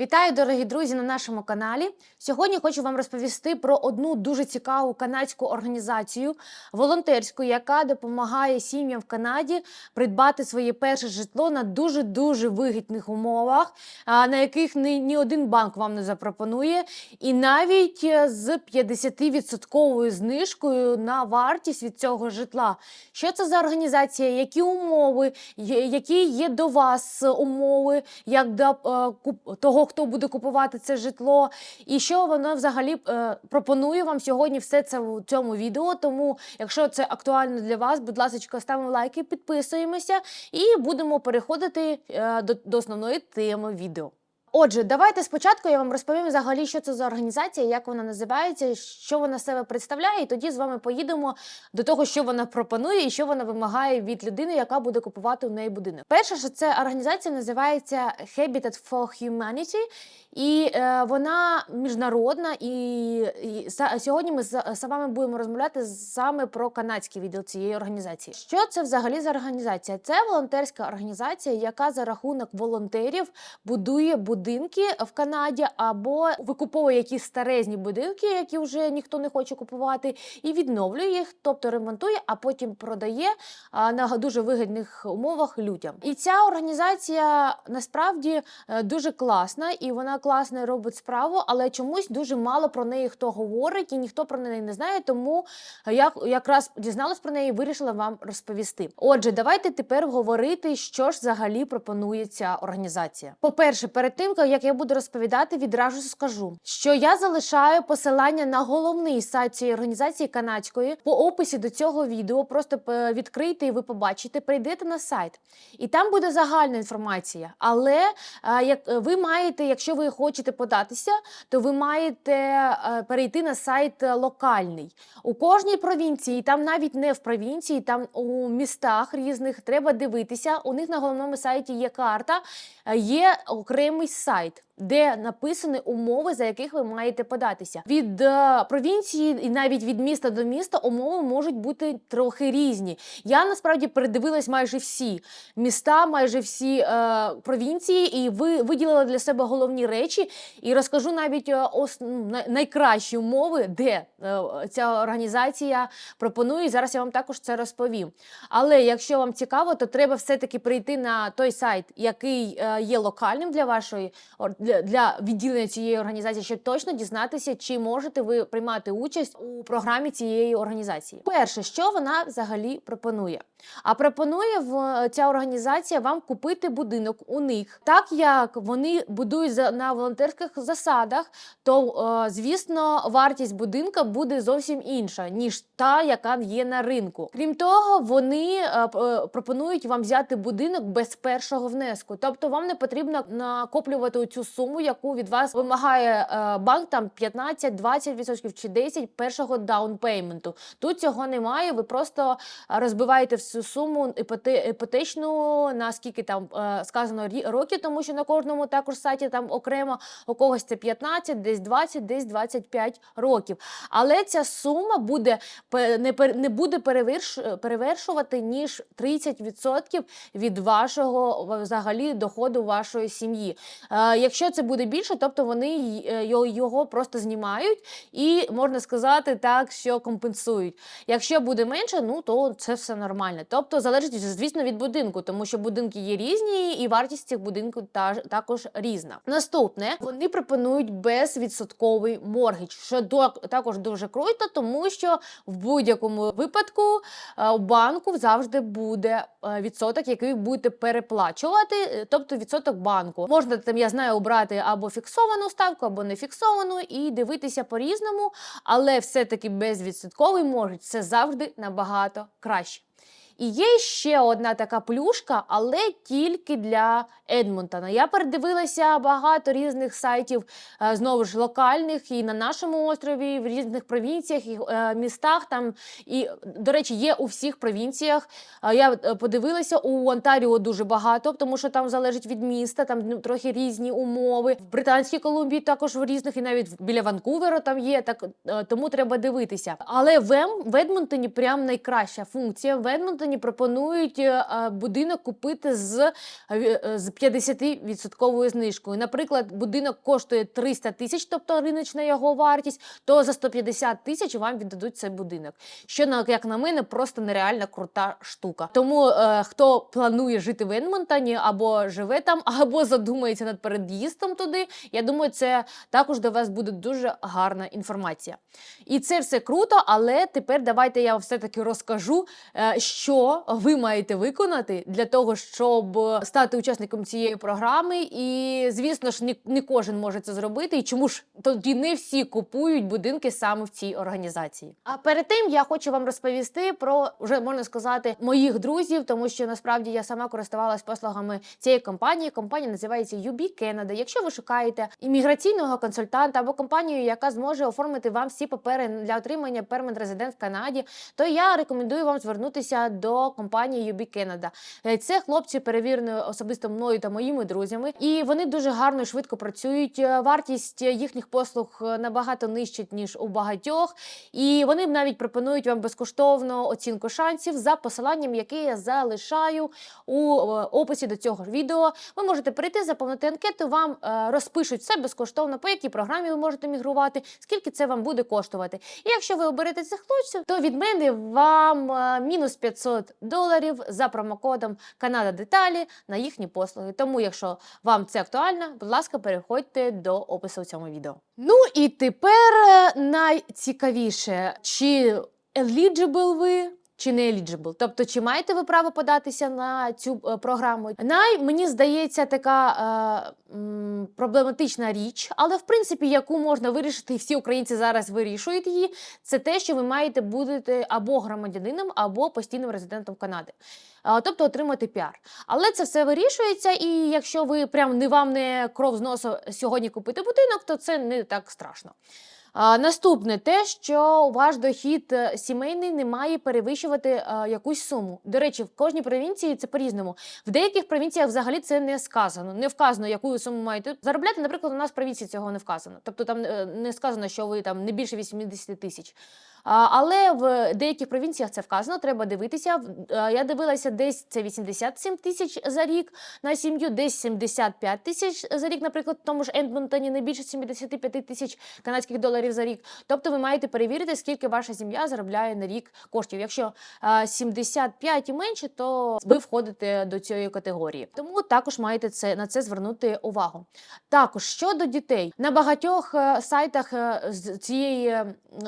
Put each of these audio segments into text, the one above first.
Вітаю, дорогі друзі, на нашому каналі. Сьогодні хочу вам розповісти про одну дуже цікаву канадську організацію волонтерську, яка допомагає сім'ям в Канаді придбати своє перше житло на дуже дуже вигідних умовах, на яких ні, один банк вам не запропонує, і навіть е, з 50% знижкою на вартість від цього житла. Що це за організація? Які умови, які є до вас умови, як до е, того, хто буде купувати це житло, і що воно взагалі е, пропонує вам сьогодні все це в цьому відео. Тому, якщо це актуально для вас, будь ласка, ставимо лайки, підписуємося і будемо переходити е, до, до основної теми відео. Отже, давайте спочатку я вам розповім взагалі, що це за організація, як вона називається, що вона себе представляє, і тоді з вами поїдемо до того, що вона пропонує і що вона вимагає від людини, яка буде купувати у неї будинок. Перше, що це організація називається Habitat for Humanity, і е, вона міжнародна. І, і сьогодні ми з з вами будемо розмовляти саме про канадський відділ цієї організації. Що це взагалі за організація? Це волонтерська організація, яка за рахунок волонтерів будує будинки в Канаді або викуповує якісь старезні будинки, які вже ніхто не хоче купувати, і відновлює їх, тобто ремонтує, а потім продає на дуже вигідних умовах людям. І ця організація насправді е, дуже класна, і вона класно робить справу, але чомусь дуже мало про неї хто говорить, і ніхто про неї не знає. Тому я якраз дізналась про неї і вирішила вам розповісти. Отже, давайте тепер говорити, що ж взагалі пропонує ця організація. По-перше, перед тим як я буду розповідати, відразу скажу, що я залишаю посилання на головний сайт цієї організації канадської по описі до цього відео. Просто відкрийте і ви побачите, прийдете на сайт, і там буде загальна інформація. Але е, як е, ви маєте, якщо ви хочете податися, то ви маєте е, перейти на сайт локальний у кожній провінції, там навіть не в провінції, там у містах різних треба дивитися. У них на головному сайті є карта, є окремий сайт. Де написані умови, за яких ви маєте податися від е, провінції і навіть від міста до міста умови можуть бути трохи різні. Я насправді передивилась майже всі міста, майже всі е, провінції, і ви виділила для себе головні речі. І розкажу навіть е, ос, най- найкращі умови, де е, ця організація пропонує. Зараз я вам також це розповім. Але якщо вам цікаво, то треба все-таки прийти на той сайт, який е, є локальним для вашої ор- для, відділення цієї організації, щоб точно дізнатися, чи можете ви приймати участь у програмі цієї організації. Перше, що вона взагалі пропонує? А пропонує в ця організація вам купити будинок у них, так як вони будують за на волонтерських засадах, то е, звісно вартість будинка буде зовсім інша ніж та, яка є на ринку. Крім того, вони е, е, пропонують вам взяти будинок без першого внеску, тобто вам не потрібно накоплювати цю суму, яку від вас вимагає е, банк, там 15-20% чи 10% першого даунпейменту. Тут цього немає. Ви просто розбиваєте всю суму іпоте- іпотечну на скільки там е, сказано років, тому що на кожному також сайті там окремо у когось це 15, десь 20, десь 25 років. Але ця сума буде не, буде переверш, перевершувати ніж 30% від вашого взагалі доходу вашої сім'ї. Е, якщо це буде більше, тобто вони е, його- просто знімають і можна сказати так, що компенсують. Якщо буде менше, ну то це все нормально. Тобто залежить, звісно, від будинку, тому що будинки є різні, і вартість цих будинків та, також різна. Наступне вони пропонують безвідсотковий моргідж, що також дуже круто, тому що в будь-якому випадку е, у банку завжди буде відсоток, який будете переплачувати, тобто відсоток банку. Можна там, я знаю, обрати або фіксовану ставку, або не фіксовану, і дивитися по-різному, але все-таки безвідсотковий можуть це завжди набагато краще. І є ще одна така плюшка, але тільки для Едмонтона. Я передивилася багато різних сайтів, е, знову ж локальних, і на нашому острові, і в різних провінціях і е, містах. Там і, до речі, є у всіх провінціях. Е, Я подивилася у Онтаріо дуже багато, тому що там залежить від міста, там ну, трохи різні умови. В Британській Колумбії також в різних, і навіть біля Ванкувера там є. Так тому треба дивитися. Але Ем- в Едмонтоні прям найкраща функція. В Едмонтоні компанії пропонують е, будинок купити з, е, е, з 50% знижкою. Наприклад, будинок коштує 300 тисяч, тобто риночна його вартість, то за 150 тисяч вам віддадуть цей будинок. Що як на мене, просто нереально крута штука. Тому е, хто планує жити в Едмонтоні або живе там, або задумається над переїздом туди, я думаю, це також до вас буде дуже гарна інформація. І це все круто, але тепер давайте я все таки розкажу, е, що ви маєте виконати для того, щоб стати учасником цієї програми. І звісно ж, не кожен може це зробити. І чому ж тоді не всі купують будинки саме в цій організації? А перед тим я хочу вам розповісти про вже можна сказати моїх друзів, тому що насправді я сама користувалась послугами цієї компанії. Компанія називається UB Canada. Якщо ви шукаєте імміграційного консультанта або компанію, яка зможе оформити вам всі папери для отримання пермент резидент в Канаді, то я рекомендую вам звернутися до компанії UB Canada. Е, Це хлопці перевірені особисто мною та моїми друзями, і вони дуже гарно і швидко працюють. Е, Вартість їхніх послуг е, набагато нижчить ніж у багатьох, і вони навіть пропонують вам безкоштовну оцінку шансів за посиланням, яке я залишаю у описі до цього відео. Ви можете перейти, заповнити анкету, вам розпишуть все безкоштовно, по якій програмі ви можете мігрувати, скільки це вам буде коштувати. І якщо ви оберете цих хлопців, то від мене вам мінус 500 доларів за промокодом Канада Деталі на їхні послуги. Тому, якщо вам це актуально, будь ласка, переходьте до опису в цьому відео. Ну і тепер е, найцікавіше, чи eligible ви чи не eligible? Тобто, чи маєте ви право податися на цю е, програму? Най мені здається така е, проблематична річ, але в принципі, яку можна вирішити, і всі українці зараз вирішують її. Це те, що ви маєте бути або громадянином, або постійним резидентом Канади. Тобто отримати піар. Але це все вирішується, і якщо ви прям не вам не кров з носу сьогодні купити будинок, то це не так страшно. Наступне те, що ваш дохід е, сімейний не має перевищувати е, якусь суму. До речі, в кожній провінції це по-різному. В деяких провінціях взагалі це не сказано. Не вказано, яку суму маєте заробляти. Наприклад, у нас в провінції цього не вказано. Тобто там е, не сказано, що ви там не більше 80 тисяч. Але в деяких провінціях це вказано, треба дивитися. Е, Я дивилася, десь це 87 тисяч за рік на сім'ю, десь 75 тисяч за рік, наприклад, в тому ж Едмонтоні не більше 75 тисяч канадських доларів за рік. Тобто ви маєте перевірити, скільки ваша сім'я заробляє на рік коштів. Якщо е, 75 і менше, то ви входите до цієї категорії. Тому також маєте це на це звернути увагу. Також щодо дітей на багатьох е, сайтах е, з цієї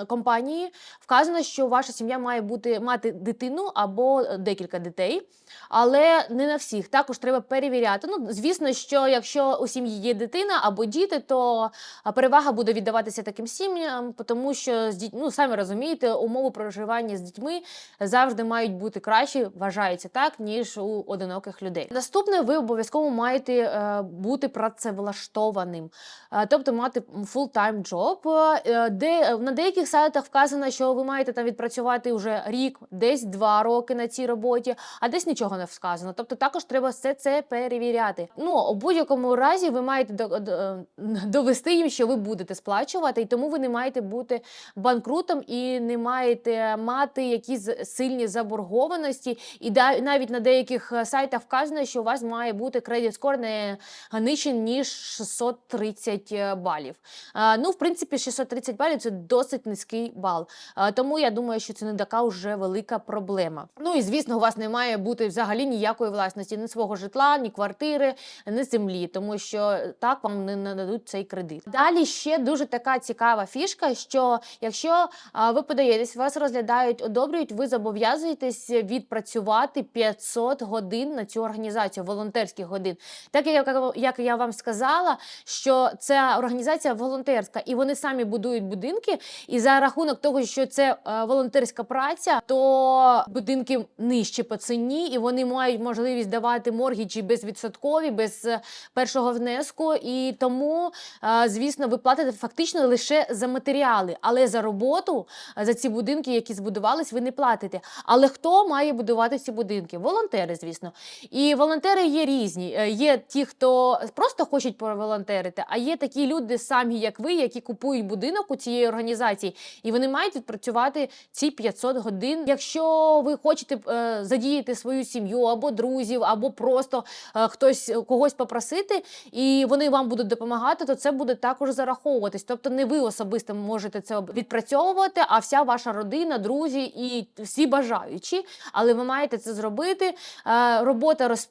компанії вказано, що ваша сім'я має бути мати дитину або е, декілька дітей, але не на всіх. Також треба перевіряти. Ну, звісно, що якщо у сім'ї є дитина або діти, то перевага буде віддаватися таким сім'ям, тому що з дітьми, ну самі розумієте, умови проживання з дітьми завжди мають бути кращі, вважається так, ніж у одиноких людей. Наступне, ви обов'язково маєте е, бути працевлаштованим, е, тобто мати job, е, де на деяких сайтах вказано, що ви маєте там відпрацювати вже рік, десь два роки на цій роботі, а десь нічого не сказано. Тобто також треба все це перевіряти. Ну у будь-якому разі ви маєте е, довести їм, що ви будете сплачувати, і тому ви не маєте бути банкрутом і не маєте мати якісь сильні заборгованості. І навіть на деяких е, сайтах вказано, що у вас має бути кредит скор не нижче ніж 630 балів. Е, Ну, в принципі, 630 балів це досить низький бал. Е, Тому я думаю, що це не така вже велика проблема. Ну і звісно, у вас не має бути взагалі ніякої власності, ні свого житла, ні квартири, ні землі, тому що так вам не нададуть цей кредит. Далі ще дуже така цікава фішка, що якщо ви подаєтесь, вас розглядають, одобрюють, ви зобов'язуєтесь відпрацювати 500 годин на цю організацію, волонтерських годин. Так як як я вам сказала, що ця організація волонтерська, і вони самі будують будинки. І за рахунок того, що це е, волонтерська праця, то будинки нижче по ціні, і вони мають можливість давати моргіджі безвідсоткові, без е, першого внеску. І тому, е, звісно, ви платите фактично лише за матеріали, але за роботу, за ці будинки, які збудувались, ви не платите. Але хто має будувати ці будинки? Волонтери, звісно. І волонтери є різні. Є ті, хто просто хочуть поволонтерити, а є такі люди, самі як ви, які купують будинок у цієї організації, і вони мають відпрацювати ці 500 годин. Якщо ви хочете е, задіяти свою сім'ю або друзів, або просто е, хтось когось попросити, і вони вам будуть допомагати, то це буде також зараховуватись. Тобто не ви особисто можете це відпрацьовувати, а вся ваша родина, друзі і всі бажаючі. Але ви маєте це зробити. Е, Робота роз.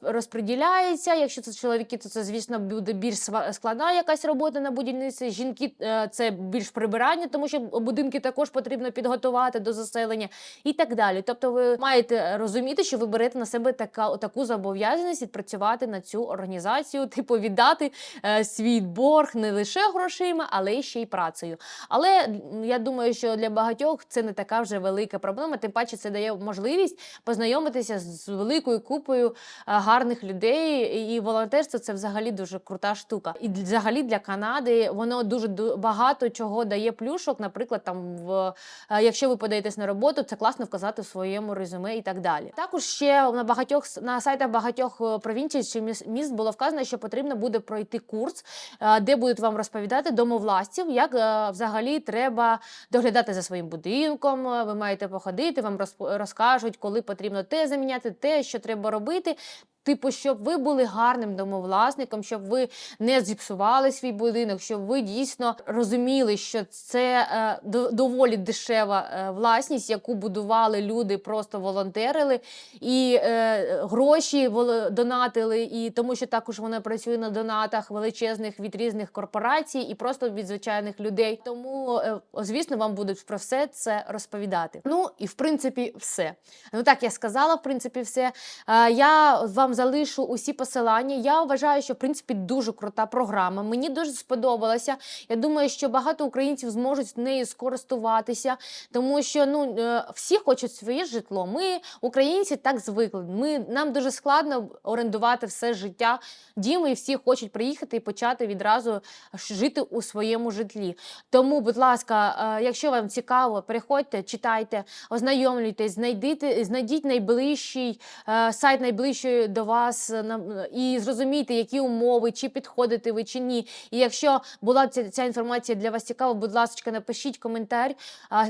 Якщо це чоловіки, то це звісно буде більш складна якась робота на будівництві. Жінки е, це більш прибирання, тому що будинки також потрібно підготувати до заселення і так далі. Тобто, ви маєте розуміти, що ви берете на себе така таку зобов'язаність відпрацювати на цю організацію, типу віддати е, свій борг не лише грошима, але ще й працею. Але я думаю, що для багатьох це не така вже велика проблема. Тим паче, це дає можливість познайомитися з великою купою е, гарних людей. І волонтерство це взагалі дуже крута штука. І взагалі для Канади воно дуже ду- багато чого дає плюшок. Наприклад, там в якщо ви подаєтесь на роботу, це класно вказати в своєму резюме і так далі. Також ще на багатьох на сайтах багатьох е, провінцій чи міс- міст було вказано, що потрібно буде пройти курс, е, де будуть вам розповідати домовласців, як е, взагалі треба доглядати за своїм будинком. е, Ви маєте походити, вам розкажуть, коли потрібно те заміняти, те, що треба робити. Типу, щоб ви були гарним домовласником, щоб ви не зіпсували свій будинок, щоб ви дійсно розуміли, що це е, доволі дешева е, власність, яку будували люди, просто волонтерили і е, гроші донатили, і тому що також вона працює на донатах величезних від різних корпорацій і просто від звичайних людей. Тому, е, звісно, вам будуть про все це розповідати. Ну і в принципі, все. Ну так я сказала, в принципі, все. Е, Я вам залишу усі посилання. Я вважаю, що в принципі дуже крута програма. Мені дуже сподобалася. Я думаю, що багато українців зможуть нею скористуватися, тому що ну е, всі хочуть своє житло. Ми, українці, так звикли. Ми нам дуже складно орендувати все життя. Дім, і всі хочуть приїхати і почати відразу жити у своєму житлі. Тому, будь ласка, е, якщо вам цікаво, переходьте, читайте, ознайомлюйтесь, знайдите, знайдіть найближчий е, сайт найближчий до вас е, і зрозумійте, які умови, чи підходите ви, чи ні. І якщо була ця, ця інформація для вас цікава, будь ласка, напишіть коментар,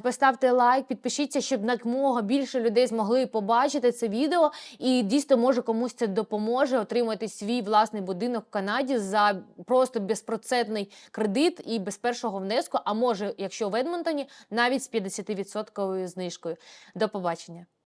поставте лайк, підпишіться, щоб якомога більше людей змогли побачити це відео. І дійсно, може комусь це допоможе отримати свій власний будинок в Канаді за просто безпроцентний кредит і без першого внеску. А може, якщо в Едмонтоні, навіть з 50% знижкою. До побачення.